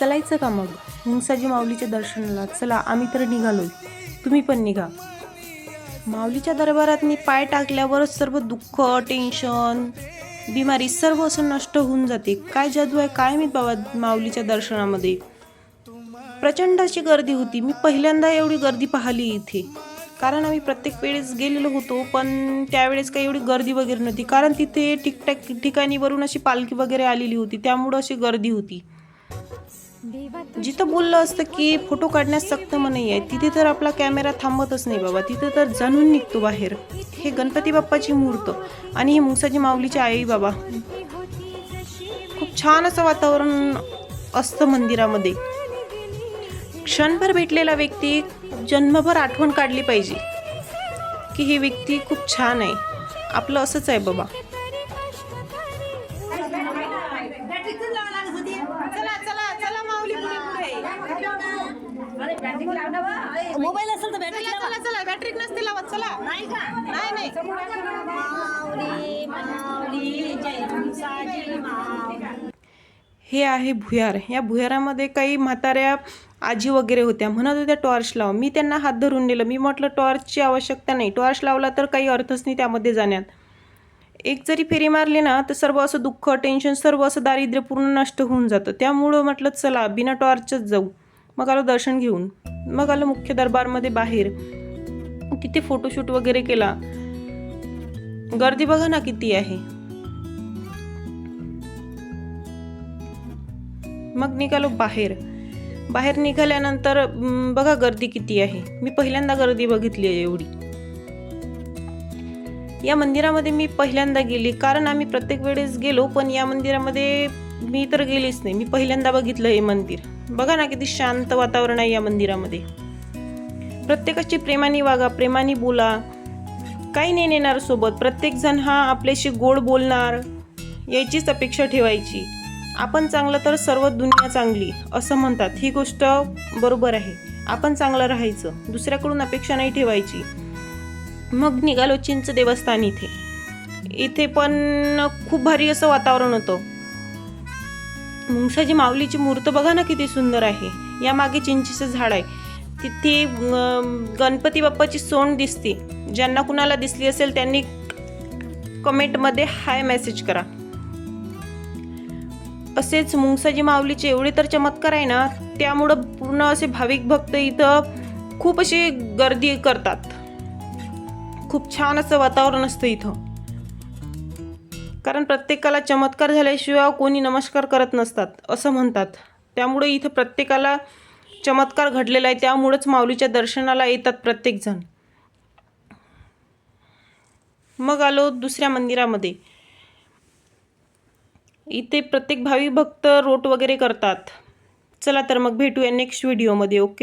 चलायचं का मग? मुंगसाजी माऊलीच्या दर्शनाला चला आम्ही तर निघालो तुम्ही पण निघा. माऊलीच्या दरबारात मी पाय टाकल्यावरच सर्व दुःख टेन्शन बिमारी सर्व असं नष्ट होऊन जाते. काय जादू आहे काय मी बाबा माऊलीच्या दर्शनामध्ये? प्रचंड अशी गर्दी होती. मी पहिल्यांदा एवढी गर्दी पाहिली इथे. कारण आम्ही प्रत्येक वेळेस गेलेलो होतो पण त्यावेळेस काही एवढी गर्दी वगैरे नव्हती. कारण तिथे ठिकठाक ठिकाणीवरून अशी पालखी वगैरे आलेली होती. त्यामुळं अशी गर्दी होती. जिथं बोललं असतं की फोटो काढण्यास सक्त नाही आहे तिथे तर आपला कॅमेरा थांबतच नाही बाबा. तिथे तर जाणून निघतो बाहेर. हे गणपती बाप्पाची मूर्त आणि हे मुसाजी माऊलीची आई बाबा. खूप छान असं वातावरण असतं मंदिरामध्ये. क्षणभर भेटलेला व्यक्ती जन्मभर आठवण काढली पाहिजे की ही व्यक्ती खूप छान आहे. आपलं असंच आहे बाबा. मोबाईल असेल तर बॅटरी चला चला चला बॅटरी नसते लावत चला. नाही का? नाही नाही. माऊली माऊली जय मुसाजी माऊली. हे आहे भुयार. या भुयारामध्ये काही म्हाताऱ्या आजी वगैरे होत्या. म्हणत होत्या टॉर्च लाव. मी त्यांना हात धरून नेलं. मी म्हटलं टॉर्चची आवश्यकता नाही. टॉर्च लावला तर काही अर्थच नाही त्यामध्ये जाण्यात. एक जरी फेरी मारली ना तर सर्व असं दुःख टेन्शन सर्व असं दारिद्र्य पूर्ण नष्ट होऊन जातं. त्यामुळं म्हटलं चला बिना टॉर्चच जाऊ. मग आलो दर्शन घेऊन. मग आलो मुख्य दरबारमध्ये बाहेर. तिथे फोटोशूट वगैरे केला. गर्दी बघा ना किती आहे. मग निघालो बाहेर. बाहेर निघाल्यानंतर बघा गर्दी किती आहे. मी पहिल्यांदा गर्दी बघितली आहे एवढी. या मंदिरामध्ये मी पहिल्यांदा गेली. कारण आम्ही प्रत्येक वेळेस गेलो पण या मंदिरामध्ये मी तर गेलीच नाही. मी पहिल्यांदा बघितलं हे मंदिर. बघा ना किती शांत वातावरण आहे या मंदिरामध्ये. प्रत्येकाची प्रेमाने वागा प्रेमाने बोला. काही नाही नेणार सोबत. प्रत्येकजण हा आपल्याशी गोड बोलणार याचीच अपेक्षा ठेवायची. आपण चांगलं तर सर्व दुनिया चांगली असं म्हणतात. ही गोष्ट बरोबर आहे. आपण चांगलं राहायचं. दुसऱ्याकडून अपेक्षा नाही ठेवायची. मग निघालो चिंच देवस्थान इथे. इथे पण खूप भारी असं वातावरण होतं. मुंगशाची माऊलीची मूर्त बघा ना किती सुंदर आहे. या मागे चिंचेचं झाड आहे. तिथे गणपती बाप्पाची सोंड दिसते. ज्यांना कुणाला दिसली असेल त्यांनी कमेंटमध्ये हाय मेसेज करा. असेच मुंगसाजी माऊलीचे एवढे तर चमत्कार आहे ना त्यामुळं पूर्ण असे भाविक भक्त इथं खूप अशी गर्दी करतात. खूप छान असं वातावरण असतं इथं. कारण प्रत्येकाला चमत्कार झाल्याशिवाय कोणी नमस्कार करत नसतात असं म्हणतात. त्यामुळे इथं प्रत्येकाला चमत्कार घडलेला आहे त्यामुळंच माऊलीच्या दर्शनाला येतात प्रत्येकजण. मग आलो दुसऱ्या मंदिरामध्ये. इथे प्रत्येक भावी भक्त रोट वगैरे करतात. चला तर मग भेटूया नेक्स्ट व्हिडिओमध्ये ओके